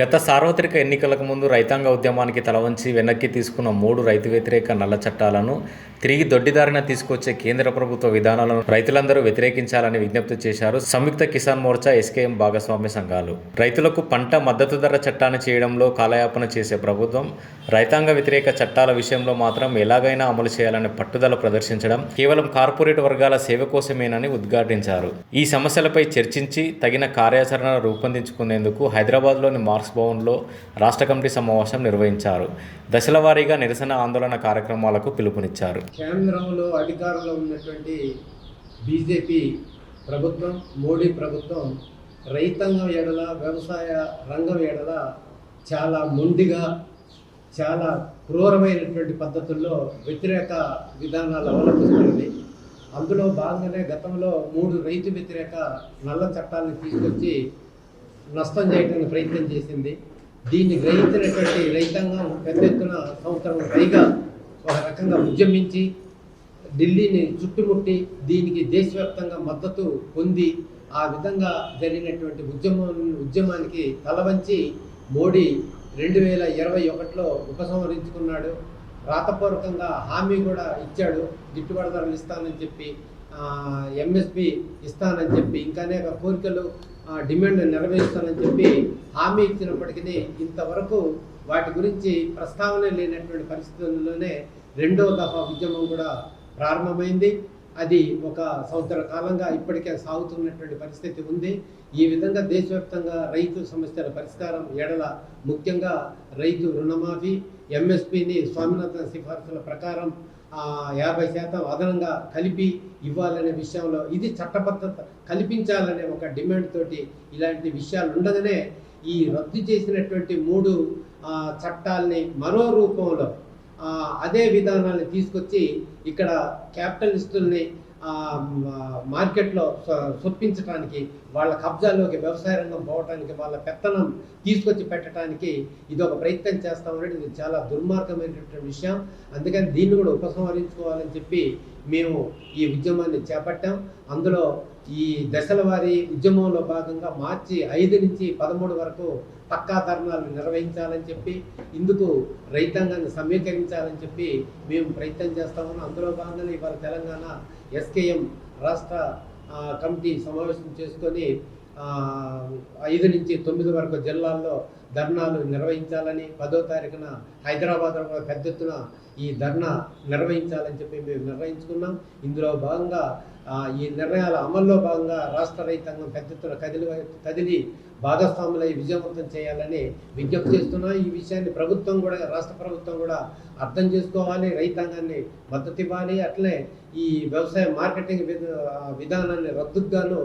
గత సార్వత్రిక ఎన్నికలకు ముందు రైతాంగ ఉద్యమానికి తలవంచి వెనక్కి తీసుకున్న మూడు రైతు వ్యతిరేక నల్ల చట్టాలను తిరిగి దొడ్డిదారిన తీసుకొచ్చే కేంద్ర ప్రభుత్వ విధానాలను రైతులందరూ వ్యతిరేకించాలని విజ్ఞప్తి చేశారు సంయుక్త కిసాన్ మోర్చా ఎస్కేఎం భాగస్వామ్య సంఘాలు. రైతులకు పంట మద్దతు ధర చట్టాన్ని చేయడంలో కాలయాపన చేసే ప్రభుత్వం రైతాంగ వ్యతిరేక చట్టాల విషయంలో మాత్రం ఎలాగైనా అమలు చేయాలని పట్టుదల ప్రదర్శించడం కేవలం కార్పొరేట్ వర్గాల సేవ కోసమేనని ఉద్ఘాటించారు. ఈ సమస్యలపై చర్చించి తగిన కార్యాచరణ రూపొందించుకునేందుకు హైదరాబాద్లోని మార్క్స్ భవన్లో రాష్ట్ర కమిటీ సమావేశం నిర్వహించారు. దశల వారీగా నిరసన ఆందోళన కార్యక్రమాలకు పిలుపునిచ్చారు. కేంద్రంలో అధికారంలో ఉన్నటువంటి బీజేపీ ప్రభుత్వం మోడీ ప్రభుత్వం రైతాంగం ఎడల వ్యవసాయ రంగం ఎడల చాలా మొండిగా చాలా క్రూరమైనటువంటి పద్ధతుల్లో వ్యతిరేక విధానాలు అవలంబిస్తుంది అందులో భాగంగానే గతంలో మూడు రైతు వ్యతిరేక నల్ల చట్టాలను తీసుకొచ్చి నష్టం చేయడానికి ప్రయత్నం చేసింది. దీన్ని గ్రహించినటువంటి రైతాంగం పెద్ద ఎత్తున సంవత్సరం పైగా ఒక రకంగా ఉద్యమించి ఢిల్లీని చుట్టుముట్టి దీనికి దేశవ్యాప్తంగా మద్దతు పొంది ఆ విధంగా జరిగినటువంటి ఉద్యమం ఉద్యమానికి తలవంచి మోడీ రెండు వేల ఇరవై ఒకటిలో ఉపసంహరించుకున్నాడు. రాతపూర్వకంగా హామీ కూడా ఇచ్చాడు. గిట్టుబాటు ధరలు ఇస్తానని చెప్పి ఎంఎస్పి ఇస్తానని చెప్పి ఇంకా అనేక కోరికలు డిమాండ్ నెరవేరుస్తానని చెప్పి హామీ ఇచ్చినప్పటికీ ఇంతవరకు వాటి గురించి ప్రస్తావన లేనటువంటి పరిస్థితుల్లోనే రెండో దఫా ఉద్యమం కూడా ప్రారంభమైంది. అది ఒక సంవత్సర కాలంగా ఇప్పటికే సాగుతున్నటువంటి పరిస్థితి ఉంది. ఈ విధంగా దేశవ్యాప్తంగా రైతు సమస్యల పరిష్కారం ఎడల ముఖ్యంగా రైతు రుణమాఫీ ఎంఎస్పిని స్వామినాథన్ సిఫార్సుల ప్రకారం యాభై శాతం అదనంగా కలిపి ఇవ్వాలనే విషయంలో ఇది చట్టబద్ధత కల్పించాలనే ఒక డిమాండ్ తోటి ఇలాంటి విషయాలు ఉండగానే ఈ రద్దు చేసినటువంటి మూడు చట్టాల్ని మరో రూపంలో అదే విధానాన్ని తీసుకొచ్చి ఇక్కడ క్యాపిటలిస్టుల్ని మార్కెట్లో సొ- సొప్పించడానికి వాళ్ళ కబ్జాలోకి వ్యవసాయ రంగం పోవటానికి వాళ్ళ పెత్తనం తీసుకొచ్చి పెట్టడానికి ఇది ఒక ప్రయత్నం చేస్తామనేది ఇది చాలా దుర్మార్గమైనటువంటి విషయం. అందుకని దీన్ని కూడా ఉపసంహరించుకోవాలని చెప్పి మేము ఈ ఉద్యమాన్ని చేపట్టాం. అందులో ఈ దశల వారి ఉద్యమంలో భాగంగా మార్చి ఐదు నుంచి పదమూడు వరకు పక్కా ధర్నాలు నిర్వహించాలని చెప్పి ఇందుకు రైతాంగాన్ని సమీకరించాలని చెప్పి మేము ప్రయత్నం చేస్తామని అందులో భాగంగానే ఇవాళ తెలంగాణ ఎస్కేఎం రాష్ట్ర కమిటీ సమావేశం చేసుకొని ఐదు నుంచి తొమ్మిది వరకు జిల్లాల్లో ధర్నాలు నిర్వహించాలని పదో తారీఖున హైదరాబాద్లో కూడా పెద్ద ఎత్తున ఈ ధర్నా నిర్వహించాలని చెప్పి మేము నిర్ణయించుకున్నాం. ఇందులో భాగంగా ఈ నిర్ణయాల అమల్లో భాగంగా రాష్ట్ర రైతాంగం పెద్ద ఎత్తున కదిలి కదిలి భాగస్వాములై విజయవంతం చేయాలని విజ్ఞప్తి చేస్తున్నా. ఈ విషయాన్ని ప్రభుత్వం కూడా రాష్ట్ర ప్రభుత్వం కూడా అర్థం చేసుకోవాలి. రైతాంగాన్ని మద్దతు ఇవ్వాలి. అట్లే ఈ వ్యవసాయ మార్కెటింగ్ విధానాన్ని రద్దుగాను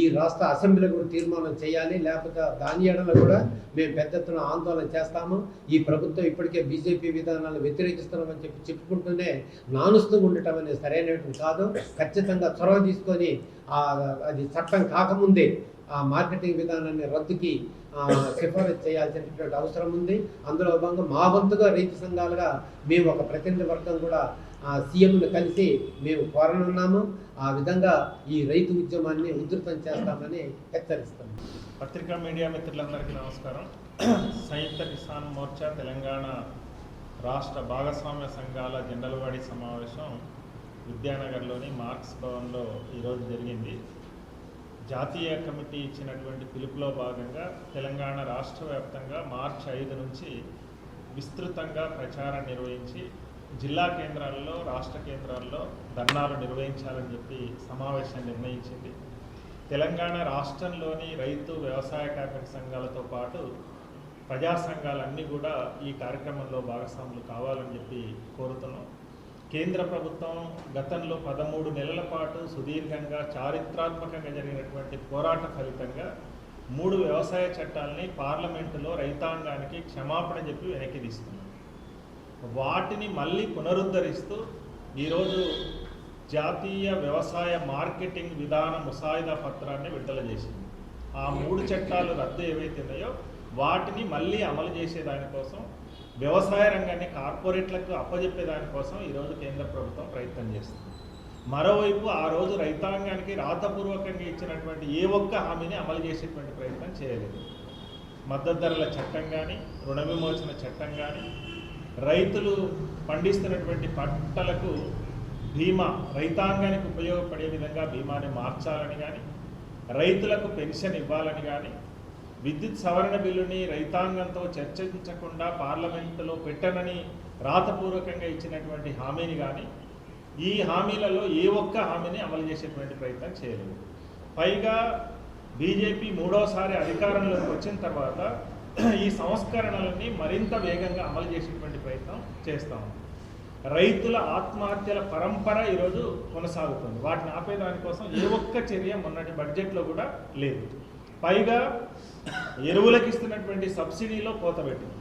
ఈ రాష్ట్ర అసెంబ్లీ కూడా తీర్మానం చేయాలి. లేకపోతే దాని కూడా మేము పెద్ద ఎత్తున ఆందోళన చేస్తాము. ఈ ప్రభుత్వం ఇప్పటికే బీజేపీ విధానాలను వ్యతిరేకిస్తున్నామని చెప్పి చెప్పుకుంటూనే నానుస్తూ ఉండటం అనేది సరైనటువంటి కాదు. ఖచ్చితంగా చొరవ తీసుకొని అది చట్టం కాకముందే ఆ మార్కెటింగ్ విధానాన్ని రద్దుకి సిఫారసు చేయాల్సినటువంటి అవసరం ఉంది. అందులో భాగంగా మా వంతుగా రైతు సంఘాలుగా మేము ఒక ప్రతినిధి వర్గం కూడా సీఎంను కలిసి మేము కోరనున్నాము. ఆ విధంగా ఈ రైతు ఉద్యమాన్ని ఉధృతం చేస్తామని హెచ్చరిస్తాం. పత్రికా మీడియా మిత్రులందరికీ నమస్కారం. సంయుక్త కిసాన్ మోర్చా తెలంగాణ రాష్ట్ర భాగస్వామ్య సంఘాల జండలవాడి సమావేశం విద్యానగర్లోని మార్క్స్ భవన్లో ఈరోజు జరిగింది. జాతీయ కమిటీ ఇచ్చినటువంటి పిలుపులో భాగంగా తెలంగాణ రాష్ట్ర వ్యాప్తంగా మార్చి ఐదు నుంచి విస్తృతంగా ప్రచారం నిర్వహించి జిల్లా కేంద్రాల్లో రాష్ట్ర కేంద్రాల్లో ధర్నాలు నిర్వహించాలని చెప్పి సమావేశం నిర్ణయించింది. తెలంగాణ రాష్ట్రంలోని రైతు వ్యవసాయ కార్మిక సంఘాలతో పాటు ప్రజా సంఘాలన్నీ కూడా ఈ కార్యక్రమంలో భాగస్వాములు కావాలని చెప్పి కోరుతున్నాం. కేంద్ర ప్రభుత్వం గతంలో పదమూడు నెలల పాటు సుదీర్ఘంగా చారిత్రాత్మకంగా జరిగినటువంటి పోరాట ఫలితంగా మూడు వ్యవసాయ చట్టాలని పార్లమెంటులో రైతాంగానికి క్షమాపణ చెప్పి వెనక్కి తీస్తున్నారు వాటిని మళ్ళీ పునరుద్ధరిస్తూ ఈరోజు జాతీయ వ్యవసాయ మార్కెటింగ్ విధాన ముసాయిదా పత్రాన్ని విడుదల చేసింది. ఆ మూడు చట్టాలు రద్దు ఏవైతే ఉన్నాయో వాటిని మళ్ళీ అమలు చేసే దానికోసం వ్యవసాయ రంగాన్ని కార్పొరేట్లకు అప్పజెప్పే దానికోసం ఈరోజు కేంద్ర ప్రభుత్వం ప్రయత్నం చేస్తుంది. మరోవైపు ఆ రోజు రైతాంగానికి రాతపూర్వకంగా ఇచ్చినటువంటి ఏ ఒక్క హామీని అమలు చేసేటువంటి ప్రయత్నం చేయలేదు. మద్దతు ధరల చట్టం కానీ రుణ విమోచన చట్టం కానీ రైతులు పండిస్తున్నటువంటి పంటలకు బీమా రైతాంగానికి ఉపయోగపడే విధంగా బీమాని మార్చాలని కానీ రైతులకు పెన్షన్ ఇవ్వాలని కానీ విద్యుత్ సవరణ బిల్లుని రైతాంగంతో చర్చించకుండా పార్లమెంటులో పెట్టనని రాతపూర్వకంగా ఇచ్చినటువంటి హామీని కానీ ఈ హామీలలో ఏ ఒక్క హామీని అమలు చేసేటువంటి ప్రయత్నం చేయలేదు. పైగా బీజేపీ మూడోసారి అధికారంలోకి వచ్చిన తర్వాత ఈ సంస్కరణలన్నీ మరింత వేగంగా అమలు చేసేటువంటి ప్రయత్నం చేస్తాం రైతుల ఆత్మహత్యల పరంపర ఈరోజు కొనసాగుతుంది. వాటిని ఆపేదానికోసం ఏ ఒక్క చర్య మొన్నటి బడ్జెట్లో కూడా లేదు. పైగా ఎరువులకు ఇస్తున్నటువంటి సబ్సిడీలో కోత పెట్టింది.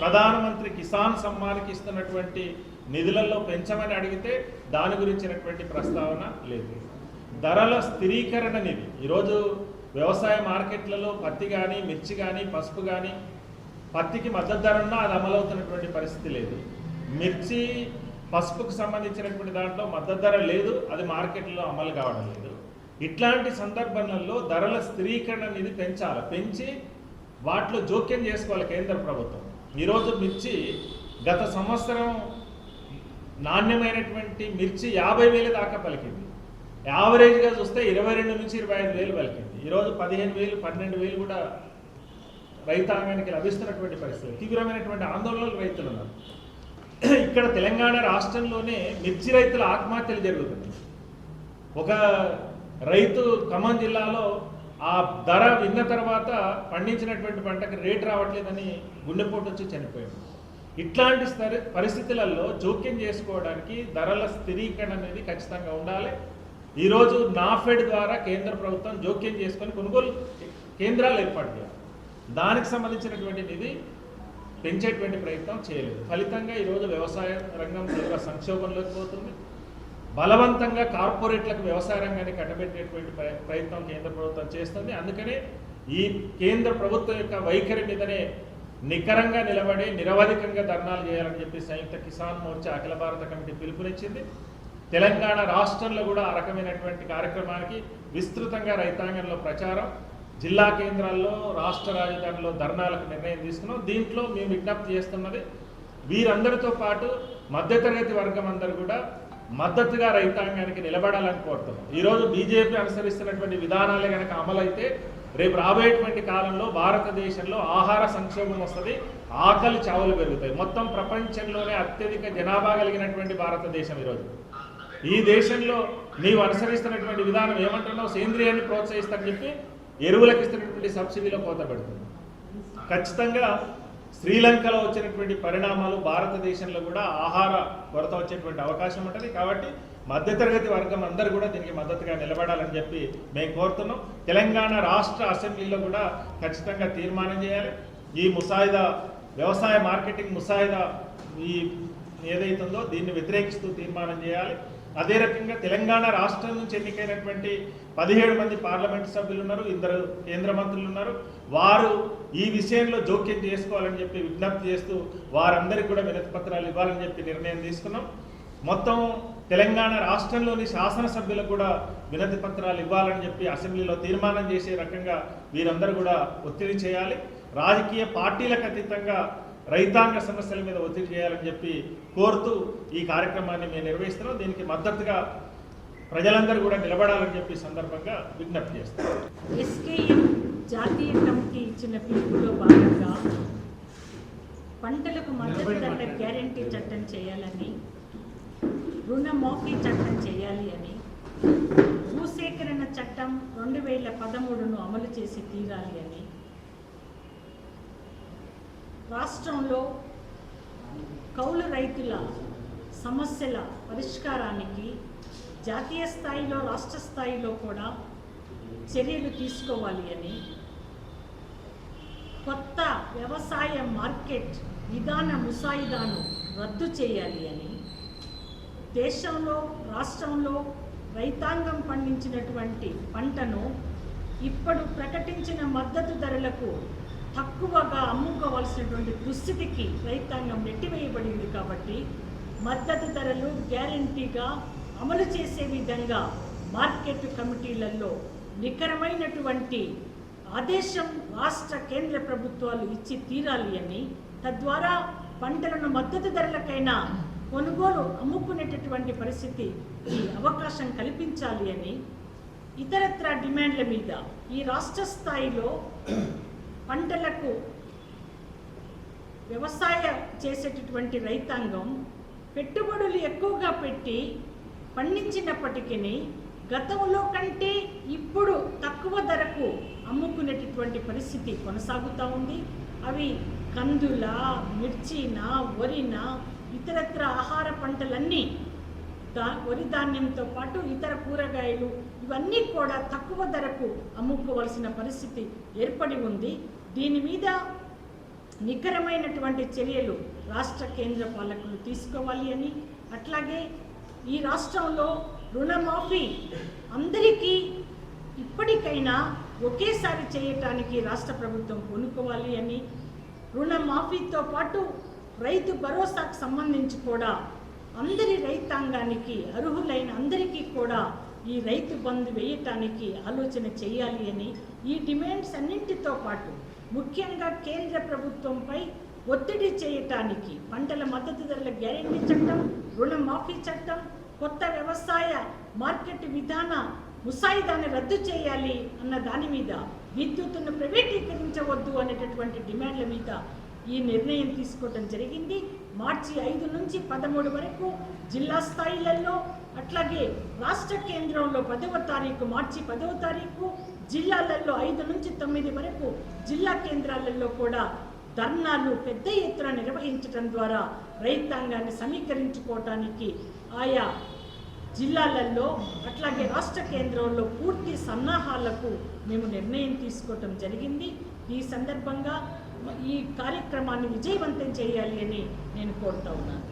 ప్రధానమంత్రి కిసాన్ సమ్మాన్కి ఇస్తున్నటువంటి నిధులలో పెంచమని అడిగితే దాని గురించినటువంటి ప్రస్తావన లేదు. ధరల స్థిరీకరణ నిధి. ఈరోజు వ్యవసాయ మార్కెట్లలో పత్తి కానీ మిర్చి కానీ పసుపు కానీ పత్తికి మద్దతు ధర ఉన్నా అది అమలవుతున్నటువంటి పరిస్థితి లేదు. మిర్చి పసుపుకు సంబంధించినటువంటి దాంట్లో మద్దతు ధర లేదు అది మార్కెట్లో అమలు కావడం లేదు. ఇట్లాంటి సందర్భంలో ధరల స్థిరీకరణ అనేది పెంచాలి. పెంచి వాటిలో జోక్యం చేసుకోవాలి కేంద్ర ప్రభుత్వం. ఈరోజు మిర్చి గత సంవత్సరం నాణ్యమైనటువంటి మిర్చి యాభై వేలు దాకా పలికింది. యావరేజ్గా చూస్తే ఇరవై రెండు నుంచి ఇరవై ఐదు వేలు పలికింది. ఈరోజు పదిహేను వేలు పన్నెండు వేలు కూడా రైతాంగానికి లభిస్తున్నటువంటి పరిస్థితి. తీవ్రమైనటువంటి ఆందోళనలు రైతులు ఉన్నారు. ఇక్కడ తెలంగాణ రాష్ట్రంలోనే మిర్చి రైతుల ఆత్మహత్యలు జరుగుతుంది ఒక రైతు ఖమ్మం జిల్లాలో ఆ ధర విన్న తర్వాత పండించినటువంటి పంటకి రేటు రావట్లేదని గుండెపోటు వచ్చి చనిపోయాడు ఇట్లాంటి పరిస్థితులలో జోక్యం చేసుకోవడానికి ధరల స్థిరీకరణ అనేది ఖచ్చితంగా ఉండాలి. ఈరోజు నాఫెడ్ ద్వారా కేంద్ర ప్రభుత్వం జోక్యం చేసుకొని కొనుగోలు కేంద్రాలు ఏర్పాటు చేయాలి. దానికి సంబంధించినటువంటి నిధి పెంచేటువంటి ప్రయత్నం చేయలేదు. ఫలితంగా ఈరోజు వ్యవసాయ రంగం తీవ్ర సంక్షోభంలోకి పోతుంది. బలవంతంగా కార్పొరేట్లకు వ్యవసాయ రంగాన్ని కట్టబెట్టేటువంటి ప్ర- ప్రయత్నం కేంద్ర ప్రభుత్వం చేస్తుంది. అందుకనే ఈ కేంద్ర ప్రభుత్వం యొక్క వైఖరి మీదనే నికరంగా నిలబడి నిరవధికంగా ధర్నాలు చేయాలని చెప్పి సంయుక్త కిసాన్ మోర్చా అఖిల భారత కమిటీ పిలుపునిచ్చింది. తెలంగాణ రాష్ట్రంలో కూడా ఆ రకమైనటువంటి కార్యక్రమానికి విస్తృతంగా రైతాంగంలో ప్రచారం జిల్లా కేంద్రాల్లో రాష్ట్ర రాజధానిలో ధర్నాలకు నిర్ణయం తీసుకున్నాం. దీంట్లో మేము విజ్ఞప్తి చేస్తున్నది వీరందరితో పాటు మధ్యతరగతి వర్గం అందరూ కూడా మద్దతుగా రైతాంగానికి నిలబడాలని కోరుతున్నాం. ఈరోజు బీజేపీ అనుసరిస్తున్నటువంటి విధానాలే కనుక అమలైతే రేపు రాబోయేటువంటి కాలంలో భారతదేశంలో ఆహార సంక్షోభం వస్తుంది ఆకలి చావులు పెరుగుతాయి. మొత్తం ప్రపంచంలోనే అత్యధిక జనాభా కలిగినటువంటి భారతదేశం ఈరోజు ఈ దేశంలో నీవు అనుసరిస్తున్నటువంటి విధానం ఏమంటున్నావు? సేంద్రియాన్ని ప్రోత్సహిస్తానని చెప్పి ఎరువులకు ఇస్తున్నటువంటి సబ్సిడీలో కోత పెడుతుంది. ఖచ్చితంగా శ్రీలంకలో వచ్చినటువంటి పరిణామాలు భారతదేశంలో కూడా ఆహార కొరత వచ్చేటువంటి అవకాశం ఉంటుంది. కాబట్టి మధ్యతరగతి వర్గం అందరూ కూడా దీనికి మద్దతుగా నిలబడాలని చెప్పి మేము కోరుతున్నాం. తెలంగాణ రాష్ట్ర అసెంబ్లీలో కూడా ఖచ్చితంగా తీర్మానం చేయాలి. ఈ ముసాయిదా వ్యవసాయ మార్కెటింగ్ ముసాయిదా ఈ ఏదైతుందో దీన్ని వ్యతిరేకిస్తూ తీర్మానం చేయాలి. అదే రకంగా తెలంగాణ రాష్ట్రం నుంచి ఎన్నికైనటువంటి పదిహేడు మంది పార్లమెంట్ సభ్యులు ఉన్నారు ఇద్దరు కేంద్ర మంత్రులు ఉన్నారు వారు ఈ విషయంలో జోక్యం చేసుకోవాలని చెప్పి విజ్ఞప్తి చేస్తూ వారందరికీ కూడా వినతి పత్రాలు ఇవ్వాలని చెప్పి నిర్ణయం తీసుకున్నాం. మొత్తం తెలంగాణ రాష్ట్రంలోని శాసనసభ్యులకు కూడా వినతి పత్రాలు ఇవ్వాలని చెప్పి అసెంబ్లీలో తీర్మానం చేసే రకంగా వీరందరూ కూడా ఒత్తిడి చేయాలి. రాజకీయ పార్టీలకు అతీతంగా రైతాంగ సమస్యల మీద ఒత్తిడి చేయాలని చెప్పి కోరుతూ ఈ కార్యక్రమాన్ని మేము నిర్వహిస్తున్నాం. దీనికి మద్దతుగా ప్రజలందరూ కూడా నిలబడాలని చెప్పి సందర్భంగా విజ్ఞప్తి చేస్తాం ఎస్కేఎం జాతీయ కమిటీ ఇచ్చిన పిలుపులో భాగంగా పంటలకు మద్దతు ధర గ్యారంటీ చట్టం చేయాలని రుణమాఫీ చట్టం చేయాలి అని భూసేకరణ చట్టం రెండు వేల పదమూడును అమలు చేసి తీరాలి అని రాష్ట్రంలో కౌలు రైతుల సమస్యల పరిష్కారానికి జాతీయ స్థాయిలో రాష్ట్ర స్థాయిలో కూడా చర్యలు తీసుకోవాలి అని కొత్త వ్యవసాయ మార్కెట్ విధాన ముసాయిదాను రద్దు చేయాలి అని దేశంలో రాష్ట్రంలో రైతాంగం పండించినటువంటి పంటను ఇప్పుడు ప్రకటించిన మద్దతు ధరలకు తక్కువగా అమ్ముకోవాల్సినటువంటి దుస్థితికి రైతాంగం నెట్టివేయబడింది కాబట్టి మద్దతు ధరలు గ్యారంటీగా అమలు చేసే విధంగా మార్కెట్ కమిటీలలో నికరమైనటువంటి ఆదేశం రాష్ట్ర కేంద్ర ప్రభుత్వాలు ఇచ్చి తీరాలి అని తద్వారా పంటలను మద్దతు ధరలకైనా కొనుగోలు అమ్ముకునేటటువంటి పరిస్థితి ఈ అవకాశం కల్పించాలి అని ఇతరత్ర డిమాండ్ల మీద ఈ రాష్ట్ర స్థాయిలో పంటలకు వ్యవసాయ చేసేటటువంటి రైతాంగం పెట్టుబడులు ఎక్కువగా పెట్టి పండించినప్పటికీ గతంలో కంటే ఇప్పుడు తక్కువ ధరకు అమ్ముకునేటటువంటి పరిస్థితి కొనసాగుతూ ఉంది. అవి కందుల మిర్చిన వరిన ఇతరత్ర ఆహార పంటలన్నీ దా వరి ధాన్యంతో పాటు ఇతర కూరగాయలు ఇవన్నీ కూడా తక్కువ ధరకు అమ్ముకోవలసిన పరిస్థితి ఏర్పడి ఉంది. దీని మీద నికరమైనటువంటి చర్యలు రాష్ట్ర కేంద్ర పాలకులు తీసుకోవాలి అని అట్లాగే ఈ రాష్ట్రంలో రుణమాఫీ అందరికీ ఇప్పటికైనా ఒకేసారి చేయటానికి రాష్ట్ర ప్రభుత్వం కొనుక్కోవాలి అని రుణమాఫీతో పాటు రైతు భరోసాకు సంబంధించి కూడా అందరి రైతాంగానికి అర్హులైన అందరికీ కూడా ఈ రైతు బంధు వేయటానికి ఆలోచన చేయాలి అని ఈ డిమాండ్స్ అన్నింటితో పాటు ముఖ్యంగా కేంద్ర ప్రభుత్వంపై ఒత్తిడి చేయటానికి పంటల మద్దతు ధరల గ్యారెంటీ చట్టం రుణమాఫీ చట్టం కొత్త వ్యవసాయ మార్కెట్ విధాన ముసాయిదాన్ని రద్దు చేయాలి అన్న దాని మీద విద్యుత్తును ప్రైవేటీకరించవద్దు అనేటటువంటి డిమాండ్ల మీద ఈ నిర్ణయం తీసుకోవడం జరిగింది. మార్చి ఐదు నుంచి పదమూడు వరకు జిల్లా స్థాయిలలో అట్లాగే రాష్ట్ర కేంద్రంలో పదవ తారీఖు మార్చి పదవ తారీఖు జిల్లాలలో ఐదు నుంచి తొమ్మిది వరకు జిల్లా కేంద్రాలలో కూడా ధర్నాలు పెద్ద ఎత్తున నిర్వహించడం ద్వారా రైతాంగాన్ని సమీకరించుకోవటానికి ఆయా జిల్లాలలో అట్లాగే రాష్ట్ర కేంద్రంలో పూర్తి సన్నాహాలకు మేము నిర్ణయం తీసుకోవటం జరిగింది. ఈ సందర్భంగా ఈ కార్యక్రమాన్ని విజయవంతం చేయాలి అని నేను కోరుతా ఉన్నాను.